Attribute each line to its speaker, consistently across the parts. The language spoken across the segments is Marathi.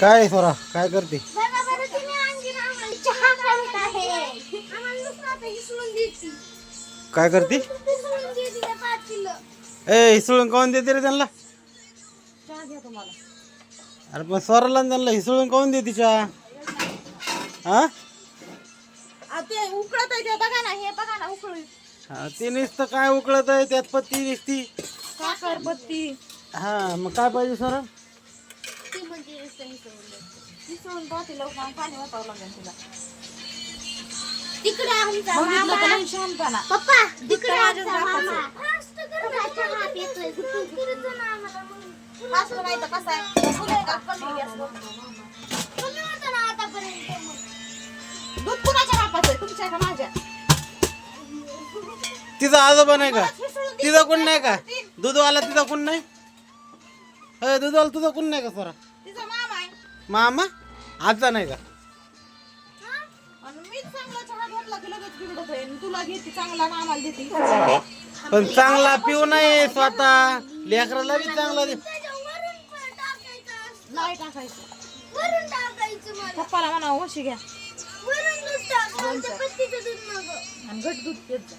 Speaker 1: काय सोरा काय करते?
Speaker 2: नुसतं
Speaker 1: काय करते? ए हिसळून काऊन देते रे त्यांना? अरे पण स्वराला त्यांना हिसळून काऊन देते चहा? हा?
Speaker 3: ते उकळत आहे ते बघा ना हे बघा ना उकळी
Speaker 1: हा, ते नुसतं काय उकळत आहे त्यात पत्ती दिसती
Speaker 3: साखर बत्ती
Speaker 1: हा मग काय पाहिजे सर
Speaker 3: मिसळून पाहते लवकर पाणी लागेल
Speaker 2: तिकडे आमचा मामा
Speaker 3: शहाणपणा
Speaker 2: पप्पा तिकडे आमचा मामा चहा पितोय ना आम्हाला मग
Speaker 3: असं नाही तर कसं आहे का कमी
Speaker 2: तुम्ही होता ना आतापर्यंत
Speaker 3: दूध कुणाच्या बापाचं आहे तुमच्या का माझ्या
Speaker 1: तिचा आजोबा नाही का? तिचा कोण नाही का? दूधवाला तिचा कोण नाही? अय दूधवाला तुझा कोण नाही का सरा?
Speaker 3: मामा
Speaker 1: आजचा नाही का?
Speaker 3: आणि मीच चांगला चहा घेतला की लगेच बिघडत आहे. आणि तुला घेते चांगला ना आम्हाला देते.
Speaker 1: पण चांगला पिऊ नाही स्वतः. लेकराला बी चांगला दे.
Speaker 2: त्याच्या वरून पण टाकायचं असतं.
Speaker 3: नाही टाकायचं.
Speaker 2: वरून टाकायचं मला.
Speaker 3: पप्पाला म्हणा वशी घ्या.
Speaker 2: वरून दूध टाक आमच्या पत्तीचं दूध नको
Speaker 3: आणि घट दूध पेत जा.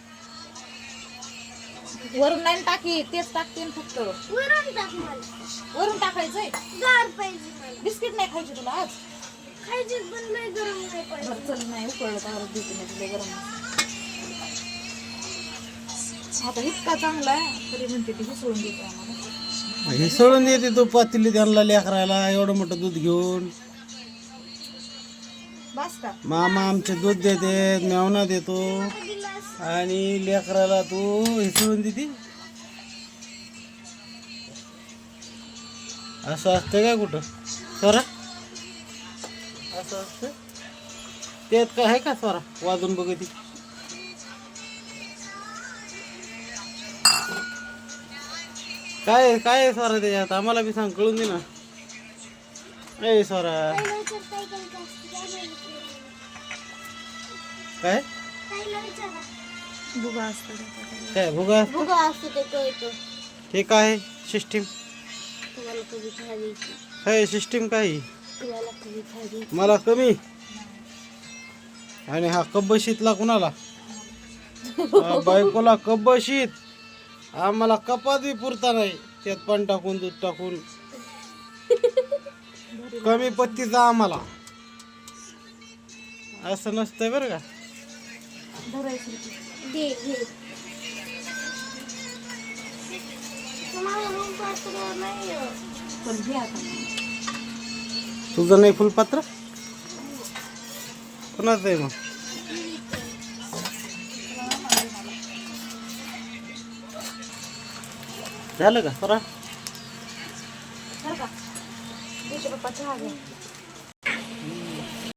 Speaker 3: वरून नाही टाकी तेच टाकते ना फक्त.
Speaker 2: वरून टाक मला.
Speaker 3: वरून टाकायचंय?
Speaker 2: गार पाहिजे मला.
Speaker 3: बिस्किट नाही खायचे तुला आज?
Speaker 2: खायचे पण गरम नाही पाहिजे.
Speaker 3: बरं चल नाही उकळलं तर देते नाही तुला गरम. आता इतका चांगला आहे तरी म्हणते ती देते आम्हाला.
Speaker 1: हे सोडून देते तू पातीली त्यांना लेकरायला एवढं मोठं दूध घेऊन. मामा आमचे दूध देते मेवना देतो. आणि लेकराला तू हिसळून देते. असं असतं काय कुठं? स्वरा असं असतं? त्यात काय आहे का स्वरा वाजून बघती काय आहे- काय आहे स्वरा त्याच्यात? आम्हाला बी सांग कळून दे ना. ए
Speaker 2: विचार काय? असतं काय
Speaker 1: भुगा?
Speaker 2: भुगा असतो ते कळतं
Speaker 1: हे काय आहे? सिस्टीम?
Speaker 2: तुम्हाला कधी
Speaker 1: सिस्टीम काय?
Speaker 2: तुम्हाला कधी
Speaker 1: मला कमी? आणि हा कब्बशीतला कुणाला? हा, बायकोला कब्बशीत. आम्हाला कपात बी पुरता नाही. त्यात पण टाकून दूध टाकून. कमी पत्तीचा आम्हाला. असं नसतंय बरं का? तुझं नाही फुलपात्र कोणाचं आहे मग? झालं का? बरं
Speaker 3: बरं का तुझ्या पप्पा चहा घ्या